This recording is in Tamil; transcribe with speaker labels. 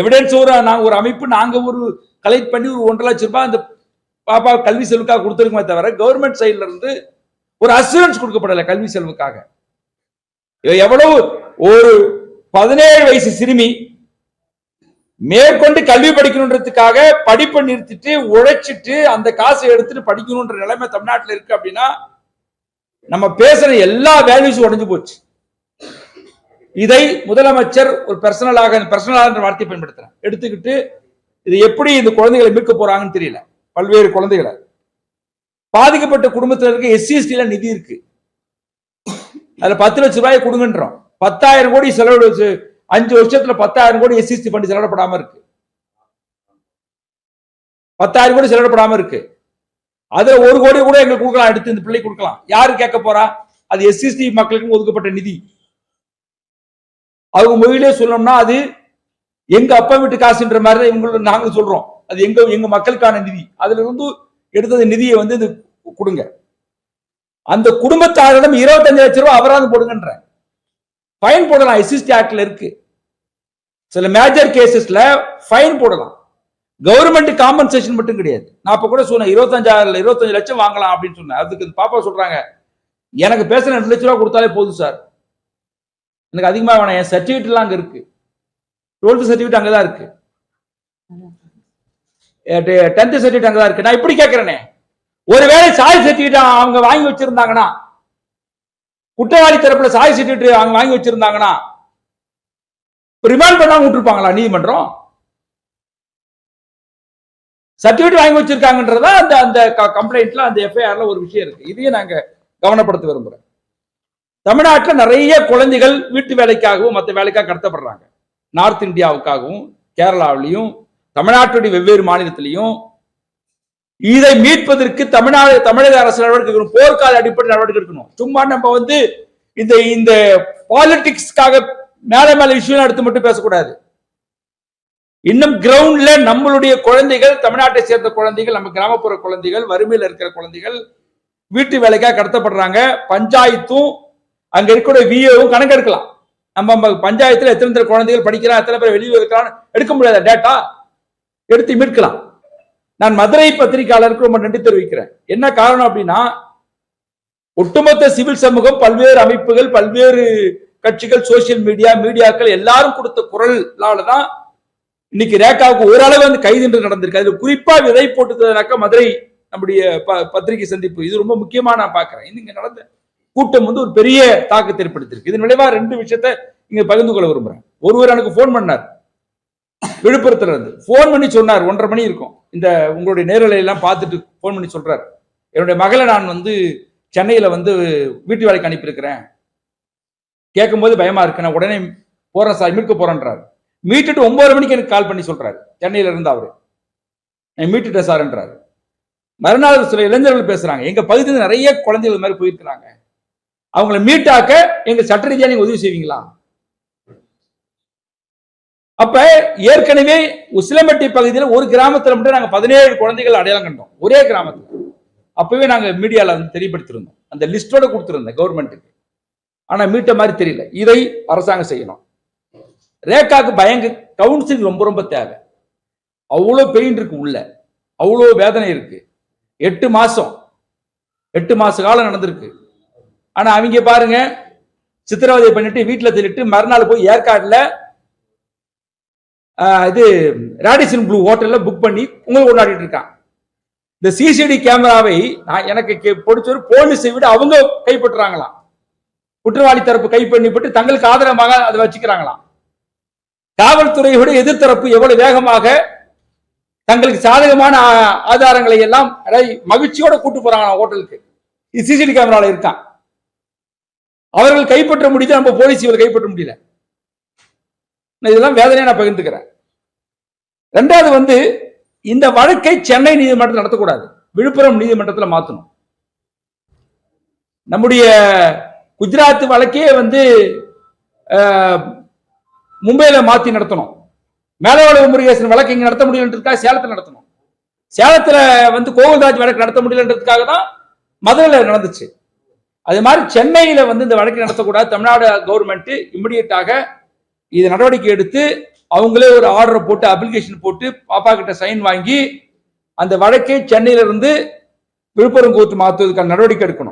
Speaker 1: எவிடன்ஸ் ஒரு நாங்க ஒரு அமைப்பு நாங்க ஒரு கலெக்ட் பண்ணி ஒரு ஒன்றரை லட்சம் ரூபாய் அந்த பாப்பா கல்வி செலவுக்காக கொடுத்துருக்குமே தவிர கவர்மெண்ட் சைட்ல இருந்து ஒரு அசூரன்ஸ் கொடுக்கப்படல கல்வி செலவுக்காக. எவ்வளவு? ஒரு பதினேழு வயசு சிறுமி மேற்கொண்டு கல்வி படிக்கணுன்றதுக்காக படிப்பை நிறுத்திட்டு உழைச்சிட்டு அந்த காசை எடுத்துட்டு படிக்கணுன்ற நிலைமை தமிழ்நாட்டில் இருக்கு அப்படின்னா நம்ம பேசுற எல்லா வேல்யூஸும் உடைஞ்சு போச்சு. இதை முதலமைச்சர் ஒரு பர்சனலாக பர்சனலாக வார்த்தையை பயன்படுத்துறேன் எடுத்துக்கிட்டு இது எப்படி இந்த குழந்தைகளை மீட்க போறாங்கன்னு தெரியல. பல்வேறு குழந்தைகளை. பாதிக்கப்பட்ட குடும்பத்தினருக்கு எஸ்சிஎஸ்டில நிதி இருக்கு. அதுல பத்து லட்சம் ரூபாய் கொடுங்கன்றோம். பத்தாயிரம் கோடி செலவு அஞ்சு வருஷத்துல பத்தாயிரம் கோடி எஸ்சிஎஸ்டி ஃபண்ட் செலவிடப்படாம இருக்கு. பத்தாயிரம் கோடி செலவிடப்படாம இருக்கு. அதுல ஒரு கோடி கூட எங்களுக்கு கொடுக்கலாம். எடுத்து இந்த பிள்ளை கொடுக்கலாம். யாரு கேட்க போறா? அது எஸ்சிஎஸ்டி மக்களுக்கு ஒதுக்கப்பட்ட நிதி. அவங்க மொழியிலே சொல்லணும்னா அது எங்க அப்பா வீட்டு காசுன்ற மாதிரி தான் இவங்க நாங்க சொல்றோம். அது எங்க எங்க மக்களுக்கான நிதி. அதுல இருந்து எடுத்தது நிதியை வந்து இது கொடுங்க. அந்த குடும்பத்தாரிடம் இருபத்தஞ்சு லட்சம் ரூபாய் அபராதம் போடுங்கன்ற. ஃபைன் போடலாம். எஸ்எஸ்டி ஆக்ட்ல இருக்கு. சில மேஜர் கேசஸ்ல ஃபைன் போடலாம். கவர்மெண்ட் காம்பன்சேஷன் மட்டும் கிடையாது. நான் இப்ப கூட சொன்னேன் இருபத்தஞ்சாயிரம் இருபத்தஞ்சு லட்சம் வாங்கலாம் அப்படின்னு சொன்னேன். அதுக்கு பாப்பா சொல்றாங்க எனக்கு பேசுற ரெண்டு லட்ச ரூபா கொடுத்தாலே போதும் சார். எனக்கு அதிகமாக வேணாம். என் சர்டிஃபிகேட்லாம் அங்கே இருக்கு. டுவெல்த் சர்டிஃபிகேட் அங்கே தான் இருக்கு. டென்த் அங்கே தான் இருக்கு. நான் இப்படி கேட்குறேனே ஒருவேளை சாய் சர்டிஃபிகேட் அவங்க வாங்கி வச்சிருந்தாங்கன்னா குற்றவாளி தரப்புல சாய் சர்டிஃபிகேட் அவங்க வாங்கி வச்சிருந்தாங்கன்னா ரிமாண்ட் பண்ணாம விட்டுருப்பாங்களா நீதிமன்றம்? சர்டிஃபிகேட் வாங்கி வச்சிருக்காங்கன்றதா அந்த அந்த கம்ப்ளைண்ட்ல அந்த எஃப்ஐஆர்ல ஒரு விஷயம் இருக்கு. இதையும் நாங்க கவனப்படுத்த விரும்புறேன். தமிழ்நாட்டில் நிறைய குழந்தைகள் வீட்டு வேலைக்காகவும் மற்ற வேலைக்காக கடத்தப்படுறாங்க. நார்த் இந்தியாவுக்காகவும் கேரளாவிலையும் தமிழ்நாட்டுடைய வெவ்வேறு மாநிலத்திலையும். இதை மீட்பதற்கு தமிழ்நாடு தமிழக அரசு நடவடிக்கை எடுக்கணும். போர்க்கால அடிப்படை நடவடிக்கை எடுக்கணும். சும்மா நம்ம வந்து இந்த இந்த பாலிடிக்ஸ்க்காக மேல மேல விஷயம் எடுத்து மட்டும் பேசக்கூடாது. இன்னும் கிரவுண்ட்ல நம்மளுடைய குழந்தைகள் தமிழ்நாட்டை சேர்ந்த குழந்தைகள் நம்ம கிராமப்புற குழந்தைகள் வறுமையில் இருக்கிற குழந்தைகள் வீட்டு வேலைக்காக கடத்தப்படுறாங்க. பஞ்சாயத்தும் அங்க இருக்கக்கூடிய விஏவும் கணக்கெடுக்கலாம். நம்ம நம்ம பஞ்சாயத்துல எத்தனை எத்தனை குழந்தைகள் படிக்கிறான் எத்தனை பேர் வெளியே இருக்கிறான்னு எடுக்க முடியாத டேட்டா எடுத்து மீட்கலாம். நான் மதுரை பத்திரிகையாளருக்கு ரொம்ப நன்றி தெரிவிக்கிறேன். என்ன காரணம் அப்படின்னா ஒட்டுமொத்த சிவில் சமூகம் பல்வேறு அமைப்புகள் பல்வேறு கட்சிகள் சோசியல் மீடியா மீடியாக்கள் எல்லாரும் கொடுத்த குரலால தான் இன்னைக்கு ரேகாவுக்கு ஓரளவு வந்து கைது என்று நடந்திருக்கு. அதுல குறிப்பா விதை போட்டுக்கிறதுனாக்கா மதுரை நம்முடைய ப- பத்திரிகை சந்திப்பு. இது ரொம்ப முக்கியமா நான் பாக்குறேன் இங்க நடந்த கூட்டம் வந்து ஒரு பெரிய தாக்கத்தை ஏற்படுத்தியிருக்கு. இதன் விளைவா ரெண்டு விஷயத்த இங்க பகிர்ந்து கொள்ள விரும்புறேன். ஒருவர் எனக்கு ஃபோன் பண்ணார். விழுப்புரத்துல இருந்து. ஃபோன் பண்ணி சொன்னார். ஒன்றரை மணி இருக்கும். இந்த உங்களுடைய நேரலை எல்லாம் பார்த்துட்டு ஃபோன் பண்ணி சொல்றார். என்னுடைய மகளை நான் வந்து சென்னையில வந்து வீட்டு வேலைக்கு அனுப்பியிருக்கிறேன். கேட்கும்போது பயமா இருக்கு. நான் உடனே போறேன் சார். மீட்க போறேன்றாரு. மீட்டுட்டு ஒன்பது மணிக்கு எனக்கு கால் பண்ணி சொல்றாரு. சென்னையில இருந்து அவரு. நான் மீட்டுட்டேன் சார்ன்றாரு மறுநாள் சில இளைஞர்கள் பேசுறாங்க. எங்க பகுதியில் நிறைய குழந்தைகள் மாதிரி போயிருக்கிறாங்க. அவங்கள மீட்டாக்க எங்க சட்ட ரீதியா நீங்க உதவி செய்வீங்களா? அப்ப ஏற்கனவே உசிலம்பட்டி பகுதியில் ஒரு கிராமத்தில் மட்டும் நாங்கள் பதினேழு குழந்தைகள் அடையாளம் கண்டோம். ஒரே கிராமத்தில். அப்பவே நாங்கள் மீடியாவில் வந்து தெரியப்படுத்திருந்தோம். அந்த லிஸ்டோட கொடுத்துருந்தோம் கவர்மெண்ட்டுக்கு. ஆனா மீட்ட மாதிரி தெரியல. இதை அரசாங்கம் செய்யணும். ரேகாக்கு பயங்க கவுன்சிலிங் ரொம்ப ரொம்ப தேவை. அவ்வளோ பெயின் இருக்கு உள்ள. அவ்வளோ வேதனை இருக்கு. எட்டு மாசம். எட்டு மாச காலம் நடந்திருக்கு. ஆனா அவங்க பாருங்க சித்திரவதை பண்ணிட்டு வீட்டில் தள்ளிட்டு மறுநாள் போய் ஏற்காட்டில் இது ராடிசன் ப்ளூ ஹோட்டலில் புக் பண்ணி உங்களை கொண்டாடிட்டு இருக்கான். இந்த சிசிடி கேமராவை நான் எனக்கு கே- பிடிச்ச போலீஸை விட அவங்க கைப்பற்றுறாங்களாம். குற்றவாளி தரப்பு கைப்பண்ணிப்பட்டு தங்களுக்கு ஆதரவாக அதை வச்சுக்கிறாங்களாம். காவல்துறையை விட எதிர்த்தரப்பு எவ்வளவு வேகமாக தங்களுக்கு சாதகமான ஆதாரங்களை எல்லாம் மகிழ்ச்சியோட கூட்டு போறாங்க ஹோட்டலுக்கு. சிசிடி கேமரால இருக்கான் அவர்கள் கைப்பற்ற முடியுது? நம்ம போலீஸ் இவர்கள் கைப்பற்ற முடியல. நான் இதெல்லாம் வேதனையை நான் பகிர்ந்துக்கிறேன். ரெண்டாவது வந்து இந்த வழக்கை சென்னை நீதிமன்றத்தில் நடத்தக்கூடாது. விழுப்புரம் நீதிமன்றத்தில் மாற்றணும் நம்முடைய குஜராத் வழக்கே வந்து மும்பையில் மாற்றி நடத்தணும். மேலவளவு முருகேசன் வழக்கு இங்கே நடத்த முடியலன்றதுக்காக சேலத்தில் நடத்தணும். சேலத்தில் வந்து கோவில்ராஜ் வழக்கு நடத்த முடியலன்றதுக்காக தான் மதுரையில் நடந்துச்சு. அது மாதிரி சென்னையில் வந்து இந்த வழக்கு நடத்தக்கூடாது. தமிழ்நாடு கவர்மெண்ட்டு இமிடியட்டாக இது நடவடிக்கை எடுத்து அவங்களே ஒரு ஆர்டர் போட்டு அப்ளிகேஷன் போட்டு பாப்பா கிட்ட சைன் வாங்கி அந்த வழக்கை சென்னையிலிருந்து விழுப்புரம் கோர்ட்டு மாற்றுவதற்கான நடவடிக்கை எடுக்கணும்.